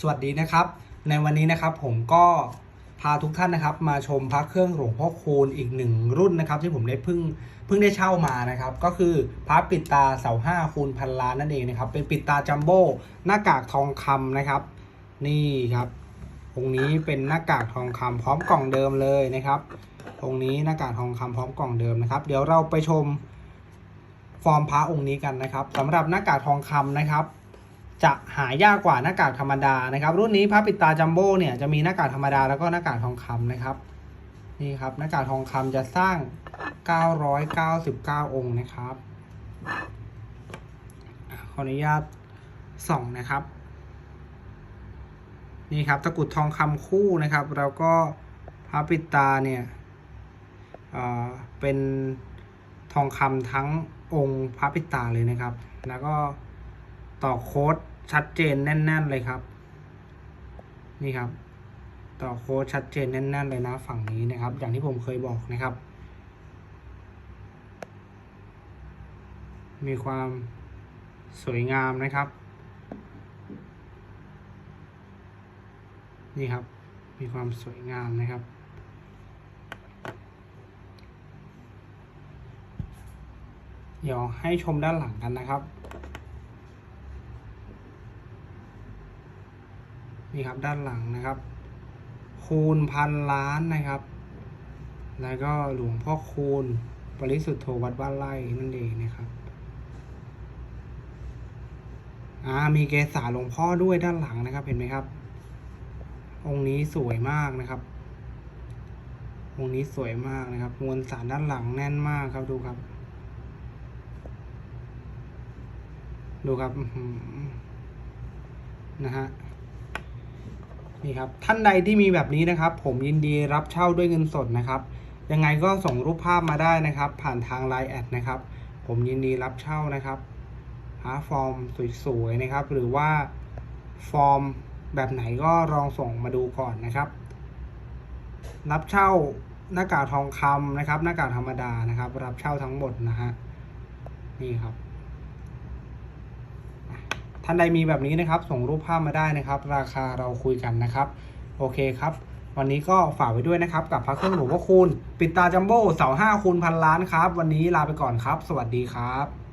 สวัสดีนะครับ ในวันนี้นะครับผมก็พาทุกท่านนะครับ มาชมพระเครื่องหลวงพ่อคูณอีกหนึ่งรุ่นนะครับ ที่ผมได้เพิ่งเพิ่งได้เช่ามานะครับ ก็คือพระปิดตาเสาห้าคูณพันล้านนั่นเองนะครับ เป็นปิดตาจัมโบ้หน้ากากทองคำนะครับ นี่ครับองค์นี้เป็นหน้ากากทองคำพร้อมกล่องเดิมเลยนะครับองค์นี้หน้ากากทองคำพร้อมกล่องเดิมนะครับ เดี๋ยวเราไปชมฟอร์มพระองค์นี้กันนะครับสำหรับหน้ากากทองคำนะครับ จะหายากกว่าหน้ากากธรรมดานะครับ รุ่นนี้พระปิดตาจัมโบ้เนี่ยจะมีหน้ากากธรรมดาแล้วก็หน้ากากทองคำนะครับนี่ครับหน้ากากทองคำจะสร้าง 999 องค์นะครับขออนุญาตส่องนะครับ นี่ครับตะกรุดทองคำคู่นะครับ แล้วก็พระปิดตาเนี่ยเเป็นทองคำทั้งองค์พระปิดตาเลยนะครับ แล้วก็ ต่อโค้ดชัดเจนแน่น ๆ เลยครับ นี่ครับ ต่อโค้ดชัดเจนแน่น ๆ เลยนะฝั่งนี้นะครับ อย่างที่ผมเคยบอกนะครับ มีความสวยงามนะครับ นี่ครับ มีความสวยงามนะครับเดี๋ยวให้ชมด้านหลังกันนะครับ นี่ครับด้านหลังนะครับ คูณพันล้านนะครับ แล้วก็หลวงพ่อคูณปริสุทธโธวัดบ้านไร่นั่นเองนะครับอ่ามีเกศาหลวงพ่อด้วยด้านหลังนะครับเห็นไหมครับ องค์นี้สวยมากนะครับ องค์นี้สวยมากนะครับมวลสารด้านหลังแน่นมากครับดูครับ ดูครับนะฮะ นี่ครับท่านใดที่มีแบบนี้นะครับ ผมยินดีรับเช่าด้วยเงินสดนะครับ ยังไงก็ส่งรูปภาพมาได้นะครับ ผ่านทาง Line แอดนะครับ ผมยินดีรับเช่านะครับหาฟอร์มสวยๆนะครับ หรือว่าฟอร์มแบบไหนก็ลองส่งมาดูก่อนนะครับ รับเช่าหน้ากากทองคำนะครับ หน้ากากธรรมดานะครับ รับเช่าทั้งหมดนะฮะนี่ครับ ท่านใดมีแบบนี้นะครับ ส่งรูปภาพมาได้นะครับ ราคาเราคุยกันนะครับ โอเคครับ วันนี้ก็ฝากไว้ด้วยนะครับ กับพระเครื่องหลวงพ่อคูณปิดตาจัมโบ้เสาห้าคูณพันล้านครับ วันนี้ลาไปก่อนครับ สวัสดีครับ